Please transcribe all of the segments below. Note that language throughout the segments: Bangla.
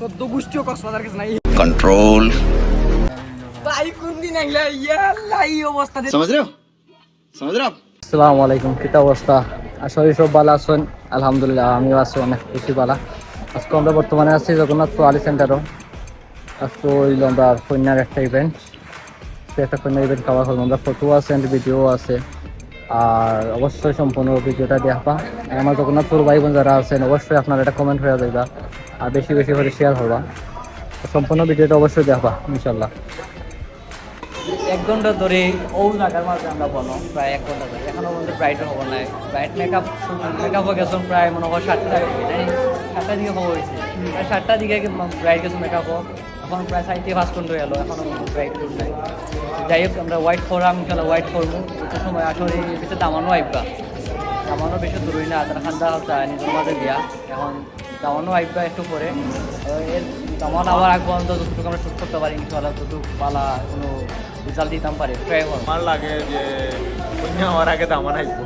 সদ্য গোষ্ঠীও কন্ট্রোল কোন দিন আইলা? অবস্থা আসসালামু কি অবস্থা? সব ভালো আছেন। আলহামদুলিল্লাহ আমিও আছি অনেক ভালো। আজকে আমরা বর্তমানে আছি জগন্নাথ সোয়ালি সেন্টারও। আজকে আমরা কন্যার একটা ইভেন্ট একটা কন্যা ইভেন্ট খাওয়া হল আমরা ফটো আছে ভিডিও আছে। আর অবশ্যই সম্পূর্ণ ভিডিওটা দেখবা আমার জগন্নাথপুর ভাই বোন যারা আছেন, অবশ্যই আপনার এটা কমেন্ট হয়ে যাইবা আর বেশি বেশি করে শেয়ার হবা। সম্পূর্ণ ভিডিওটা অবশ্যই দেখবা ইনশাল্লাহ এক ঘণ্টা ধরে ও জায়গার মাঝে আমরা বলো প্রায় এক ঘণ্টা ধরে। এখনও পর্যন্ত ব্রাইট হব না ব্রাইট মেকআপ মেকআপ হয়ে গেছে প্রায় মনে হয় সাতটা সাতটার দিকে খবর হয়েছে প্রায় সাতটার দিকে ব্রাইড গেছে মেকআপ হোক এখন প্রায় সাইডে পাঁচ ঘণ্টা গেল এখনও ব্রাইড নাই। যাই হোক আমরা হোয়াইট ফোরাম ইনশাল্লাহ হোয়াইট করব কিছু সময় আসলে কিছু দামানো আইবা দামানো বেশি দূরই না তারা খান্দা হচ্ছে নিজের মাঝে বিয়া এখন দামানো আইবা একটু পরে এর দামান আবার আগ পর্যন্ত যতটুকু আমরা শুট করতে পারি ইনশাল্লাহ যতটুকু পালা কোনো রেজাল্ট দিতাম পারে ট্রাই আমার লাগে যে হওয়ার আগে দামান আসব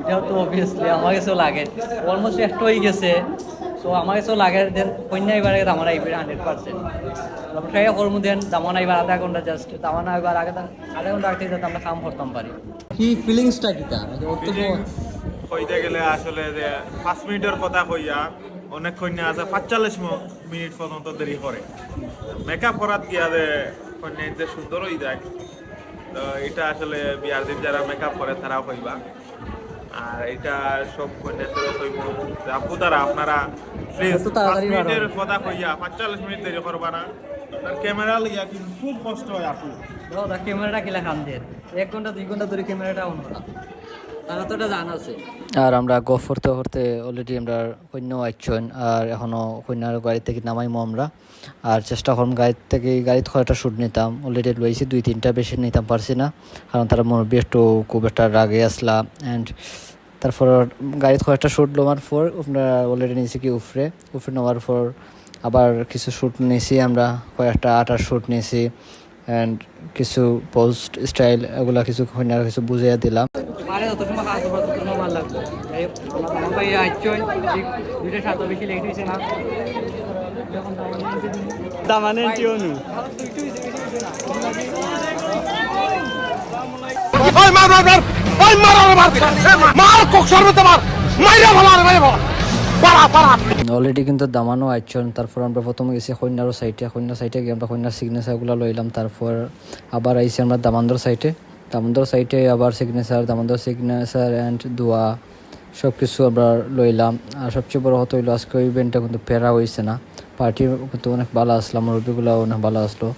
এটাও তো অবভিয়াসলি আমার কাছেও লাগে। অলমোস্ট শেষ হয়ে গেছে। সো আমার কাছেও লাগে দেন কন্যা এবার আগে দামান আইবে হান্ড্রেড পার্সেন্ট তারপর ট্রাই করব দেন দামান আইবার আধা ঘণ্টা জাস্ট দামান আইবার আগে আধা ঘণ্টা আগে যাতে আমরা কাম করতাম পারি। কি ফিলিংসটা কিটা কইতে গেলে আসলে যে পাঁচ মিনিটের কথা কইয়া অনেক কন্যা আছে পাঁচচল্লিশ মিনিট পর্যন্ত দেরি করে। মেকআপ করাত গিয়া যে কন্যা যে সুন্দর হয়ে। যায় তো এটা আসলে বিয়ার দিন যারা মেকআপ করে তারাও কইবা। আর এটা সব কইব আপু তারা আপনারা প্লিজ পাঁচ মিনিটের কথা কইয়া পাঁচচল্লিশ মিনিট দেরি করবা না। আর ক্যামেরা লইয়া কিন্তু খুব কষ্ট হয় আপু। দাদা ক্যামেরাটা কিলা খান দিয়ে এক ঘণ্টা দুই ঘণ্টা ধরে ক্যামেরাটা অন করা। আর আমরা গফ করতে করতে অলরেডি আমরা কন্যা আইছন আর এখনও কন্যার গাড়ি থেকে নামাইমো আমরা। আর চেষ্টা করলাম গাড়ি থেকে গাড়িতে কয়েকটা শ্যুট নিতাম। অলরেডি লইছি, দুই তিনটা বেশি নিতাম পারছি না। কারণ তারা মুরব্বী একটু খুব একটা রাগে আসলা অ্যান্ড তারপর গাড়িতে কয়েকটা শ্যুট নেওয়ার পর আমরা অলরেডি নিয়েছি কি উফরে। উফরে নেওয়ার পর আবার কিছু শ্যুট নিয়েছি আমরা, কয়েকটা আটার শ্যুট নিয়েছি অ্যান্ড কিছু পোস্ট স্টাইল এগুলা কিছু কিছু বুঝিয়ে দিলাম। আরে যত সময় কাজ করব তত সময় ভালো লাগবে। আমার ভাই আইচই। দুইটা সাত বেশি লেগে দিয়েছে না। দামানে টিওনু ওই মার মার মার ওই মার মার মার কক সর্বতে মার মাইরা ভালো আর মাইরা ভালো অলরেডি কিন্তু দামানো আইচন তারপর আমরা প্রথমে গেছি কন্যারও সাইটে কন্যা সাইটে গিয়ে আমরা কন্যার সিগনেচারগুলো লইলাম তারপর আবার আইছি আমরা দামান্দর সাইটে দামান্দর সাইটে আবার সিগনেচার দামোদর সিগনেচার অ্যান্ড দোয়া সব কিছু আমরা লইলাম। আর সবচেয়ে বড় হতো হইল আজকে ওই ইভেন্টটা কিন্তু প্যারা হয়েছে না। পার্টি কিন্তু অনেক ভালো আসলাম মুরব্বীগুলো অনেক ভালো আসলো।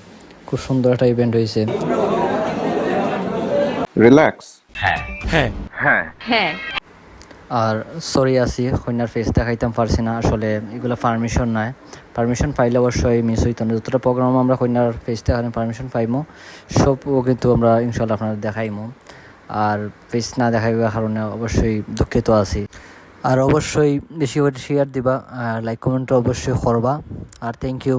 খুব সুন্দর একটা ইভেন্ট হয়েছে রিল্যাক্স আর সরি আছি, কন্যার ফেস দেখাইতাম, পারছি না। আসলে এগুলো পারমিশন নাই। পারমিশন পাইলে অবশ্যই মিস হইতো না। যতটা প্রোগ্রাম আমরা কন্যার ফেস দেখানো পারমিশন পাইমো। সবও কিন্তু আমরা ইনশাল্লাহ আপনারা দেখাইমো। আর ফেস না দেখাইবার কারণে অবশ্যই দুঃখিত আছি। আর অবশ্যই বেশি করে শেয়ার দিবা, আর লাইক কমেন্ট অবশ্যই করবা। আর থ্যাংক ইউ